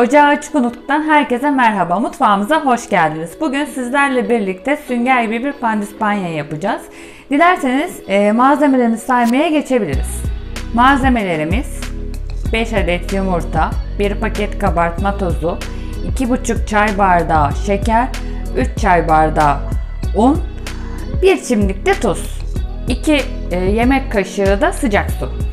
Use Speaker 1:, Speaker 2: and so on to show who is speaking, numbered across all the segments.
Speaker 1: Ocağı açık unutluktan herkese merhaba. Mutfağımıza hoş geldiniz. Bugün sizlerle birlikte sünger gibi bir pandispanya yapacağız. Dilerseniz e, malzemelerimizi saymaya geçebiliriz. Malzemelerimiz 5 adet yumurta, 1 paket kabartma tozu, 2,5 çay bardağı şeker, 3 çay bardağı un, 1 çimdik de tuz, 2 yemek kaşığı da sıcak su.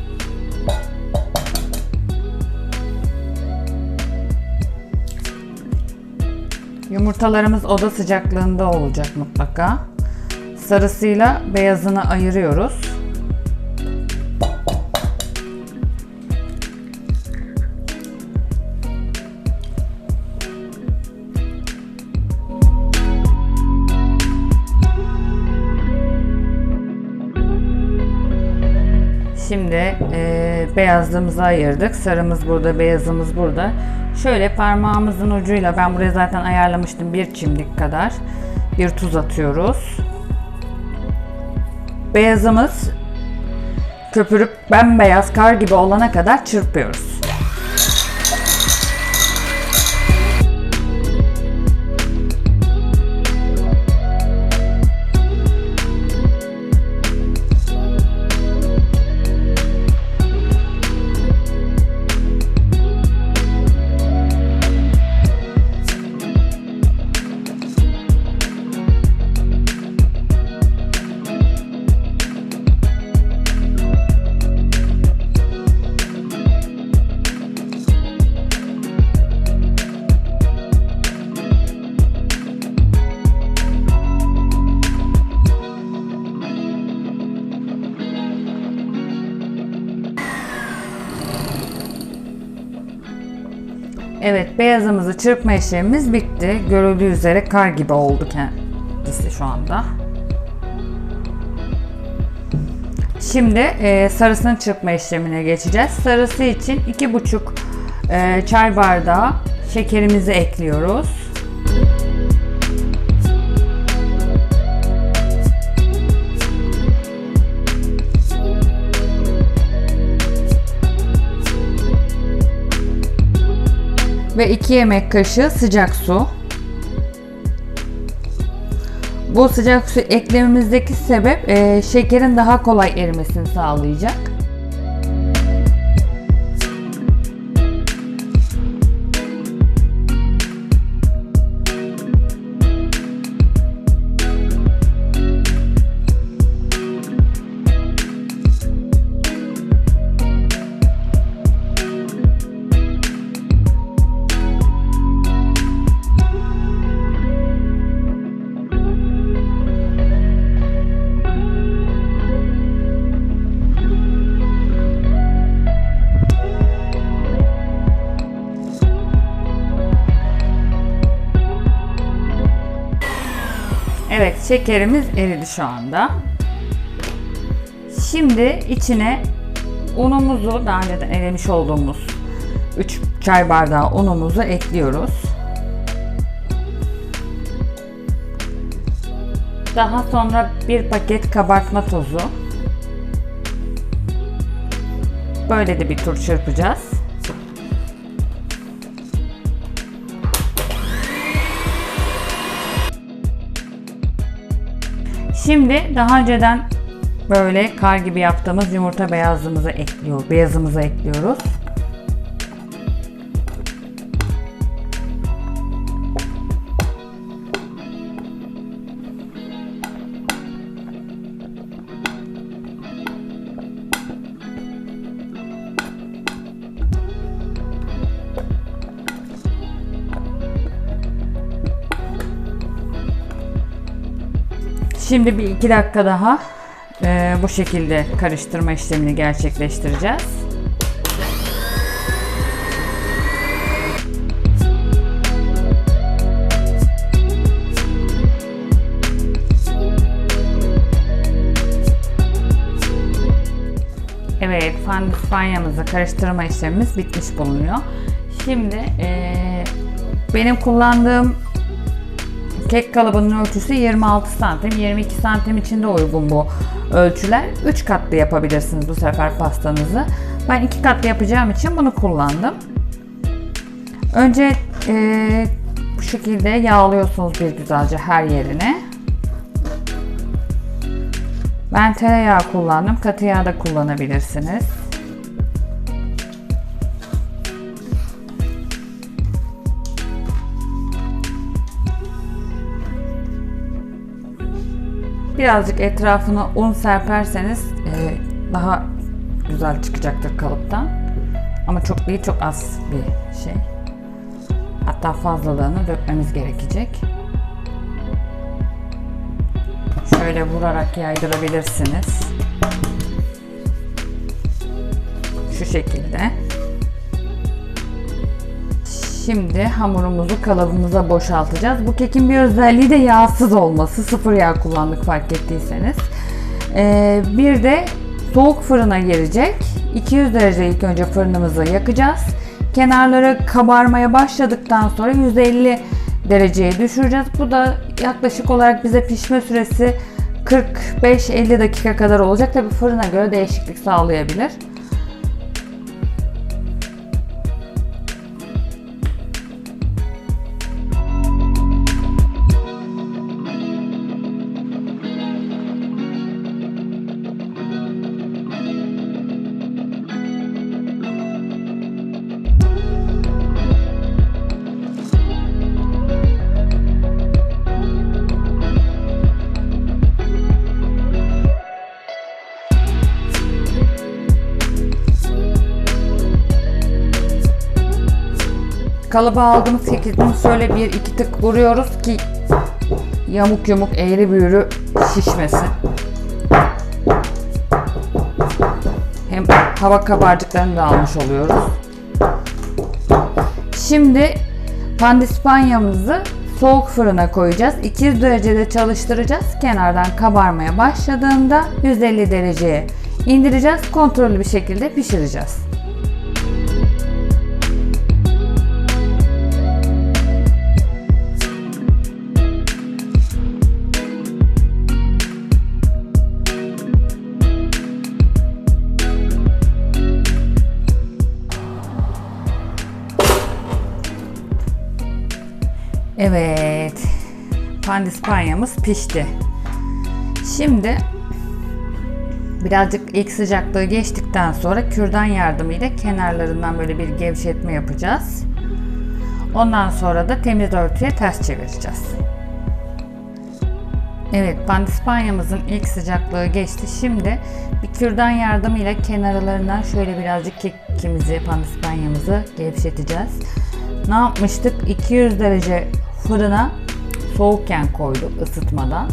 Speaker 1: Yumurtalarımız oda sıcaklığında olacak mutlaka. Sarısıyla beyazını ayırıyoruz. Beyazlığımızı ayırdık. Sarımız burada, beyazımız burada. Şöyle parmağımızın ucuyla ben buraya zaten ayarlamıştım bir çimdik kadar bir tuz atıyoruz. Beyazımız köpürüp bembeyaz kar gibi olana kadar çırpıyoruz. Evet beyazımızı çırpma işlemimiz bitti. Görüldüğü üzere kar gibi oldu kendisi şu anda. Şimdi e, sarısını çırpma işlemine geçeceğiz. Sarısı için 2,5 e, çay bardağı şekerimizi ekliyoruz. Ve 2 yemek kaşığı sıcak su. Bu sıcak su eklememizdeki sebep e, şekerin daha kolay erimesini sağlayacak. Şekerimiz eridi şu anda. Şimdi içine unumuzu daha önceden elemiş olduğumuz 3 çay bardağı unumuzu ekliyoruz. Daha sonra bir paket kabartma tozu. Böyle de bir tur çırpacağız. Şimdi daha önceden böyle kar gibi yaptığımız yumurta beyazımızı ekliyor, beyazımızı ekliyoruz. Şimdi bir iki dakika daha e, bu şekilde karıştırma işlemini gerçekleştireceğiz. Evet, fandispanyamızı karıştırma işlemimiz bitmiş bulunuyor. Şimdi e, benim kullandığım Kek kalıbının ölçüsü 26 santim. 22 santim için de uygun bu ölçüler. 3 katlı yapabilirsiniz bu sefer pastanızı. Ben 2 katlı yapacağım için bunu kullandım. Önce e, bu şekilde yağlıyorsunuz bir güzelce her yerine. Ben tereyağı kullandım. Katı yağ da kullanabilirsiniz. Birazcık etrafına un serperseniz e, daha güzel çıkacaktır kalıptan. Ama çok değil, çok az bir şey. Hatta fazlalığını dökmemiz gerekecek. Şöyle vurarak yaydırabilirsiniz. Şu şekilde. Şimdi hamurumuzu kalıbımıza boşaltacağız. Bu kekin bir özelliği de yağsız olması. Sıfır yağ kullandık fark ettiyseniz. Ee, bir de soğuk fırına girecek. 200 derece ilk önce fırınımızı yakacağız. Kenarları kabarmaya başladıktan sonra 150 dereceye düşüreceğiz. Bu da yaklaşık olarak bize pişme süresi 45-50 dakika kadar olacak. Tabi fırına göre değişiklik sağlayabilir. Kalıba aldığımız kekikten şöyle bir iki tık vuruyoruz ki yamuk yumuk eğri büğrü şişmesin. Hem hava kabarcıklarını da almış oluyoruz. Şimdi pandispanyamızı soğuk fırına koyacağız. 200 derecede çalıştıracağız. Kenardan kabarmaya başladığında 150 dereceye indireceğiz. Kontrollü bir şekilde pişireceğiz. Pandispanyamız pişti. Şimdi birazcık ilk sıcaklığı geçtikten sonra kürdan yardımıyla kenarlarından böyle bir gevşetme yapacağız. Ondan sonra da temiz örtüye ters çevireceğiz. Evet, pandispanyamızın ilk sıcaklığı geçti. Şimdi bir kürdan yardımıyla kenarlarından şöyle birazcık kekimizi, pandispanyamızı gevşeteceğiz. Ne yapmıştık? 200 derece fırına soğukken koyduk ısıtmadan.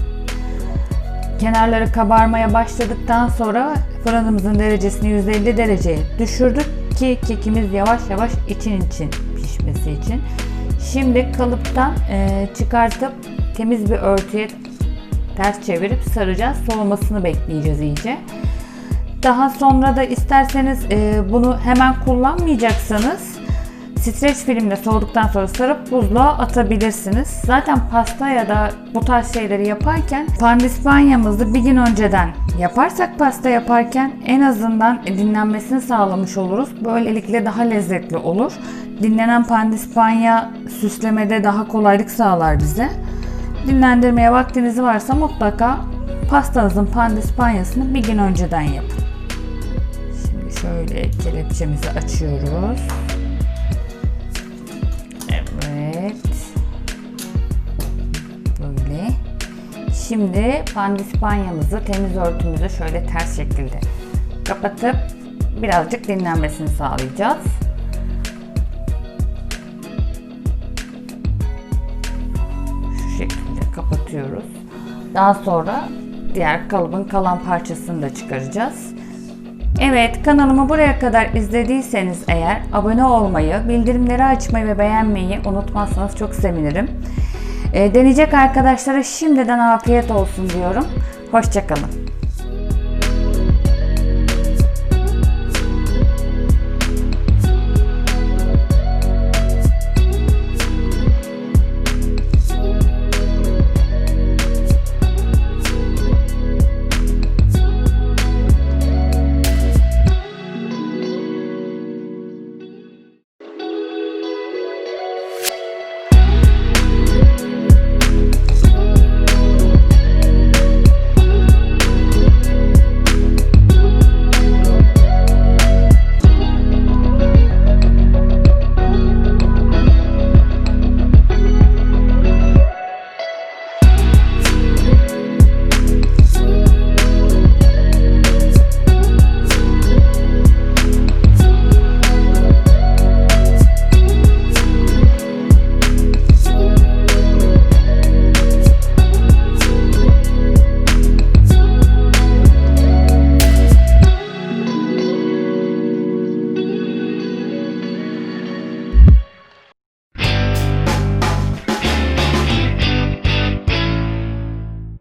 Speaker 1: Kenarları kabarmaya başladıktan sonra fırınımızın derecesini 150 dereceye düşürdük ki kekimiz yavaş yavaş için için pişmesi için. Şimdi kalıptan e, çıkartıp temiz bir örtüye ters çevirip saracağız. Soğumasını bekleyeceğiz iyice. Daha sonra da isterseniz e, bunu hemen kullanmayacaksanız streç filmle soğuduktan sonra sarıp buzluğa atabilirsiniz. Zaten pasta ya da bu tarz şeyleri yaparken pandispanyamızı bir gün önceden yaparsak pasta yaparken en azından dinlenmesini sağlamış oluruz. Böylelikle daha lezzetli olur. Dinlenen pandispanya süslemede daha kolaylık sağlar bize. Dinlendirmeye vaktiniz varsa mutlaka pastanızın pandispanyasını bir gün önceden yapın. Şimdi şöyle kelepçemizi açıyoruz. Şimdi pandispanyamızı temiz örtümüzü şöyle ters şekilde kapatıp birazcık dinlenmesini sağlayacağız. Şu şekilde kapatıyoruz. Daha sonra diğer kalıbın kalan parçasını da çıkaracağız. Evet kanalımı buraya kadar izlediyseniz eğer abone olmayı, bildirimleri açmayı ve beğenmeyi unutmazsanız çok sevinirim. E, deneyecek arkadaşlara şimdiden afiyet olsun diyorum. Hoşçakalın.